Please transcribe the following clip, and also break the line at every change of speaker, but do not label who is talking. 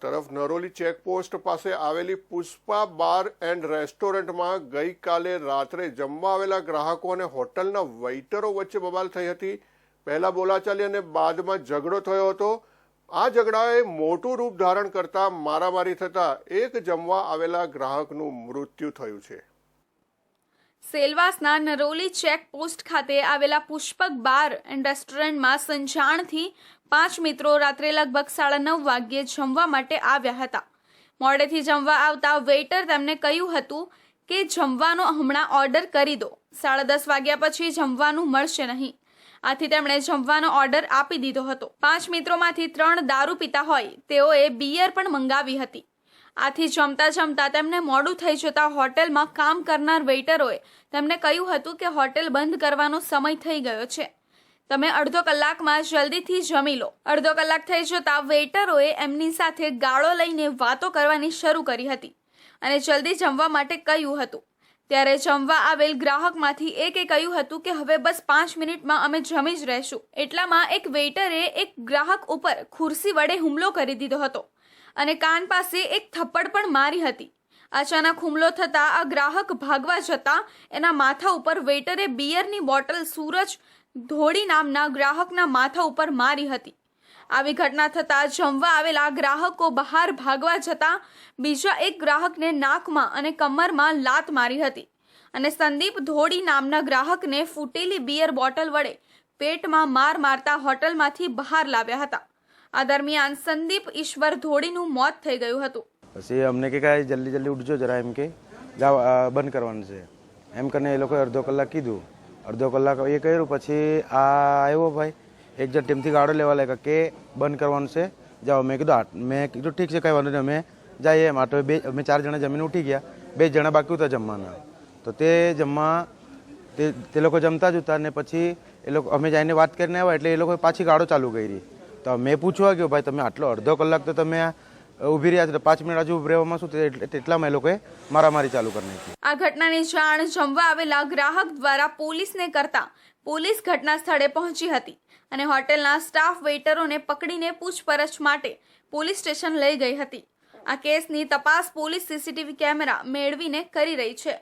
તરફ નરોલી ચેકપોસ્ટ પાસે આવેલી પુષ્પા બાર એન્ડ રેસ્ટોરન્ટમાં ગઈકાલે રાત્રે જમવા આવેલા ગ્રાહકો અને હોટલના વેઇટરો વચ્ચે બબાલ થઈ હતી. પહેલા બોલાચાલી અને બાદમાં ઝઘડો થયો હતો. આ ઝઘડાએ મોટું રૂપ ધારણ કરતા મારામારી થતા એક જમવા આવેલા ગ્રાહકનું મૃત્યુ થયું છે.
સેલવાસના નરોલી ચેક પોસ્ટ ખાતે આવેલા પુષ્પક બાર એન્ડ રેસ્ટોરન્ટમાં સંજાણથી પાંચ મિત્રો રાત્રે લગભગ સાડા નવ વાગ્યે જમવા માટે આવ્યા હતા. મોડેથી જમવા આવતા વેઇટર તેમને કહ્યું હતું કે જમવાનો હમણાં ઓર્ડર કરી દો. સાડા દસ વાગ્યા પછી જમવાનું મળશે નહીં. આથી તેમણે જમવાનો ઓર્ડર આપી દીધો હતો. પાંચ મિત્રોમાંથી ત્રણ દારૂ પીતા હોય તેઓએ બિયર પણ મંગાવી હતી. આથી જમતા જમતા તેમને મોડું થઈ જતા હોટેલમાં કામ કરનાર વેઇટરોએ તેમને કહ્યું હતું કે હોટેલ બંધ કરવાનો સમય થઈ ગયો છે. તમે અડધો કલાકમાં જલ્દીથી જમી લો. અડધો કલાક થઈ જતા વેઇટરોએ એમની સાથે ગાળો લઈને વાતો કરવાની શરૂ કરી હતી અને જલ્દી જમવા માટે કહ્યું હતું. ત્યારે જમવા આવેલ ગ્રાહકમાંથી એકે કહ્યું હતું કે હવે બસ પાંચ મિનિટમાં અમે જમી જ રહેશું. એટલામાં એક વેઇટરે એક ગ્રાહક ઉપર ખુરશી વડે હુમલો કરી દીધો હતો. અને કાન પાસે એક થપ્પડ પણ મારી હતી. અચાનક હુમલો થતા આ ગ્રાહક ભાગવા જતા એના માથા ઉપર વેઇટરે બિયરની બોટલ સૂરજ ધોળી નામના ગ્રાહકના માથા ઉપર મારી હતી. આવી ઘટના થતાં જમવા આવેલા ગ્રાહકો બહાર ભાગવા જતા બીજા એક ગ્રાહકને નાકમાં અને કમરમાં લાત મારી હતી અને સંદીપ ધોળી નામના ગ્રાહકને ફૂટેલી બિયર બોટલ વડે પેટમાં માર મારતા હોટલમાંથી બહાર લાવ્યા હતા. આ દરમિયાન સંદીપ ઈશ્વર ધોળીનું મોત થઈ ગયું હતું.
પછી અમને કે કાંઈ જલ્દી જલ્દી ઉઠજો જરા એમ કે જાઓ બંધ કરવાનું છે. એમ કરીને એ લોકોએ અડધો કલાક કીધું. અડધો કલાક એ કર્યું, પછી આ આવ્યો ભાઈ. એક જણ ટીમથી ગાડો લેવા લાગ્યા કે બંધ કરવાનું છે. જાઓ, મેં કીધું મેં કીધું, ઠીક છે, કંઈ વાંધો નહીં, અમે જઈએ. એમ આટો બે, અમે ચાર જણા જમીને ઉઠી ગયા. બે જણા બાકી હતા જમવાના. તો તે જમવા, તે તે લોકો જમતા જ હતા ને પછી એ લોકો, અમે જઈને વાત કરીને આવ્યા એટલે એ લોકોએ પાછી ગાડો ચાલુ કરી. તો મેં પૂછવા ગયો, ભાઈ, તમે આટલો અડધો કલાક તો તમે ઊભી રહ્યા છે પાંચ મિનિટ હજુ રહેવામાં શું તેટલામાં એ લોકોએ મારામારી ચાલુ કરી નાખી.
આ ઘટનાની જાણ જમવા આવેલા ગ્રાહક દ્વારા પોલીસને કરતા પોલીસ ઘટના સ્થળે પહોંચી હતી અને હોટેલના સ્ટાફ વેઇટરોને પકડીને પૂછપરછ માટે પોલીસ સ્ટેશન લઈ ગઈ હતી. આ કેસની તપાસ પોલીસ સીસીટીવી કેમેરા મેળવીને કરી રહી છે.